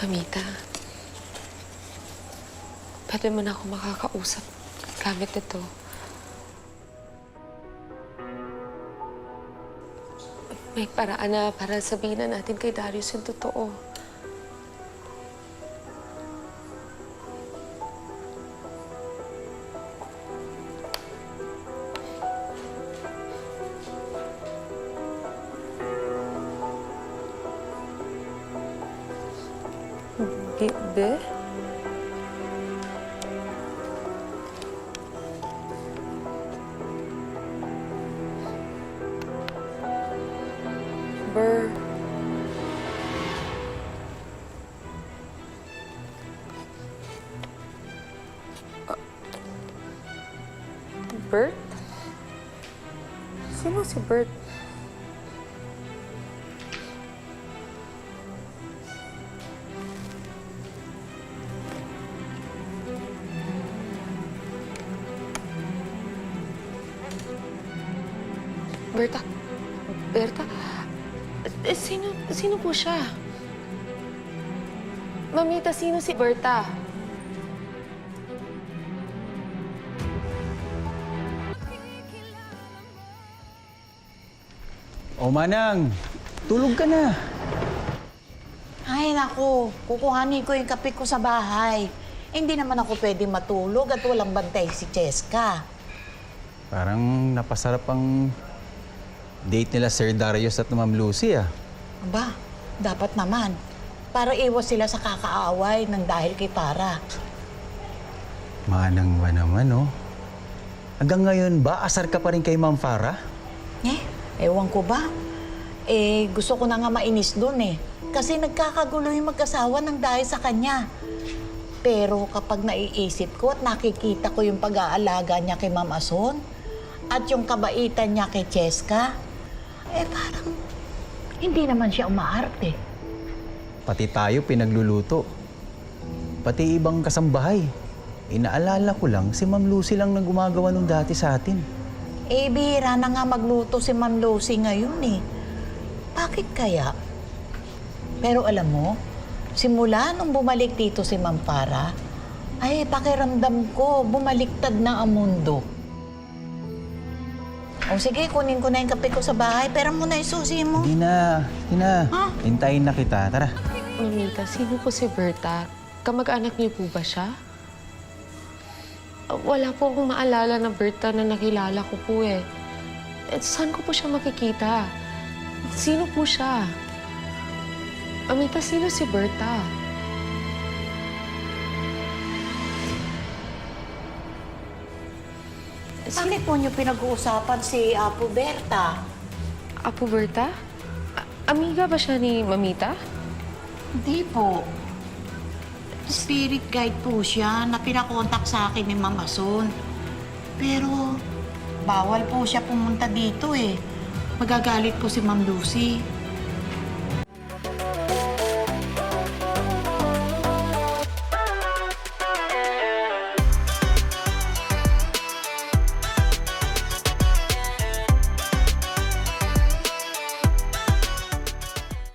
Mamita, pwede mo na ako makakausap gamit ito. May paraan na para sabihin na natin kay Darius yung totoo. Bibe? Ber... Ah. Bert? Sino si Bert? Berta? Berta? Eh, sino, sino po siya? Mamita, sino si Berta? O Manang, tulog ka na. Ay, naku. Kukuhanin ko yung kape ko sa bahay. Eh, hindi naman ako pwede matulog at walang bantay si Cheska. Parang napasarap ang date nila Sir Darius at Ma'am Lucy ah. Aba, dapat naman. Para iwas sila sa kakaaway ng dahil kay Tara. Manang ba naman oh? Hanggang ngayon ba, asar ka pa rin kay Ma'am Farah? Eh, ewan ko ba? Eh, gusto ko na nga mainis doon eh. Kasi nagkakagulo yung mag-asawa ng dahil sa kanya. Pero kapag naiisip ko at nakikita ko yung pag-aalaga niya kay Ma'am Ason at yung kabaitan niya kay Cheska, eh parang hindi naman siya umaarte. Pati tayo pinagluluto. Pati ibang kasambahay. Inaalala ko lang, si Ma'am Lucy lang nang gumagawa nung dati sa atin. Eh, bihira na nga magluto si Ma'am Lucy ngayon eh. Bakit kaya? Pero alam mo, simula nung bumalik dito si Ma'am Para, ay pakiramdam ko, bumaliktad na ang mundo. O sige, kunin ko na yung kape ko sa bahay. Pero muna yung susi mo. Hindi na, hindi na. Ha? Hintayin na kita. Tara. Mamita, sino po si Berta? Kamag-anak niyo po ba siya? Wala po akong maalala na Berta na nakilala ko po eh. Eh, saan ko po siya makikita? Sino po siya? Amita, sino si Berta? Bakit po niyo pinag-uusapan si Apo Berta? Apo Berta? A- amiga ba siya ni Mamita? Hindi po. Spirit guide po siya na pinakontak sa akin ni Mama Son. Pero bawal po siya pumunta dito eh. Magagalit po si Ma'am Lucy.